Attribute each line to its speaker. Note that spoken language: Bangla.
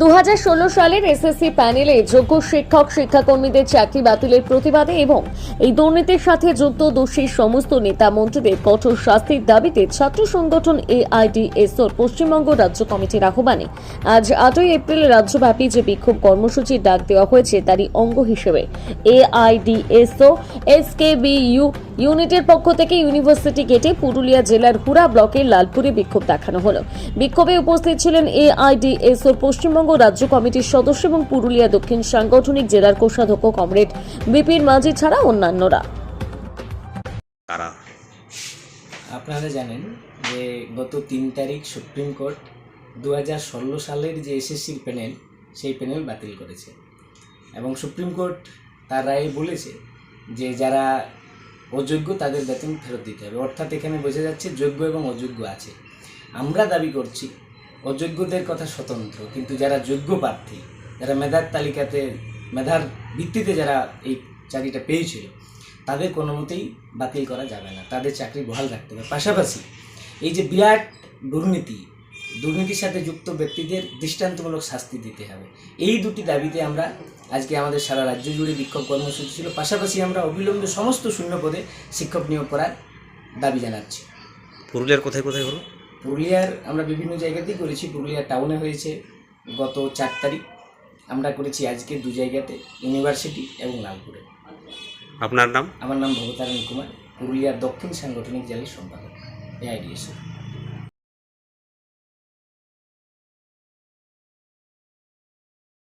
Speaker 1: দু হাজার ষোলো সালের এসএসসি প্যানেলে যোগ্য শিক্ষক, শিক্ষাকর্মীদের চাকরি বাতিলের প্রতিবাদে এবং এই দুর্নীতির সাথে যুক্ত দোষী সমস্ত নেতা মন্ত্রীদের কঠোর শাস্তির দাবিতে ছাত্র সংগঠন এআইডিএসওর পশ্চিমবঙ্গ রাজ্য কমিটির আহ্বানে আজ আটই এপ্রিল রাজ্যব্যাপী যে বিক্ষোভ কর্মসূচির ডাক দেওয়া হয়েছে, তারই অঙ্গ হিসেবে এআইডিএসও এসকেবিইউ ইউনিটের পক্ষ থেকে ইউনিভার্সিটি গেটে পুরুলিয়া জেলার হুড়া ব্লকের লালপুরে বিক্ষোভ দেখানো হলো। বিক্ষোভে উপস্থিত ছিলেন এআইডিএসওর পশ্চিমবঙ্গ রাজ্য কমিটির সদস্য এবং পুরুলিয়া দক্ষিণ সাংগঠনিক জেলার কোষাধ্যক্ষ কমরেড বিপিন মাঝি ছাড়া অন্যান্যরা।
Speaker 2: আপনারা জানেন যে গত তিন তারিখ সুপ্রিম কোর্ট দু ষোলো সালের যে এসএসসির প্যানেল সেই প্যানেল বাতিল করেছে। এবং সুপ্রিম কোর্ট তার রায়ে বলেছে যে যারা অযোগ্য তাদের বেতন ফেরত দিতে হবে। অর্থাৎ এখানে বোঝা যাচ্ছে যোগ্য এবং অযোগ্য আছে। আমরা দাবি করছি অযোগ্যদের কথা স্বতন্ত্র, কিন্তু যারা যোগ্য প্রার্থী, যারা মেধার তালিকাতে, মেধার ভিত্তিতে যারা এই চাকরিটা পেয়েছিল, তাদের কোনো মতেই বাতিল করা যাবে না। তাদের চাকরি বহাল রাখতে হবে। পাশাপাশি এই যে বিরাট দুর্নীতি দুর্নীতির সাথে যুক্ত ব্যক্তিদের দৃষ্টান্তমূলক শাস্তি দিতে হবে। এই দুটি দাবিতে আমরা আজকে আমাদের সারা রাজ্য জুড়ে বিক্ষোভ কর্মসূচি ছিল। পাশাপাশি আমরা অবিলম্বে সমস্ত শূন্য পদে শিক্ষক নিয়োগ করার দাবি জানাচ্ছি।
Speaker 3: পুরুলিয়ার কোথায় কোথায় হলো
Speaker 2: পুরুলিয়ার আমরা বিভিন্ন জায়গাতেই করেছি। পুরুলিয়া টাউনে হয়েছে গত চার তারিখ। আমরা করেছি আজকে দু জায়গাতে ইউনিভার্সিটি এবং লালপুরে।
Speaker 3: আপনার নাম?
Speaker 2: আমার নাম ভবতারণ কুমার। পুরুলিয়ার দক্ষিণ সাংগঠনিক জেলার সম্পাদক এআইডিএসও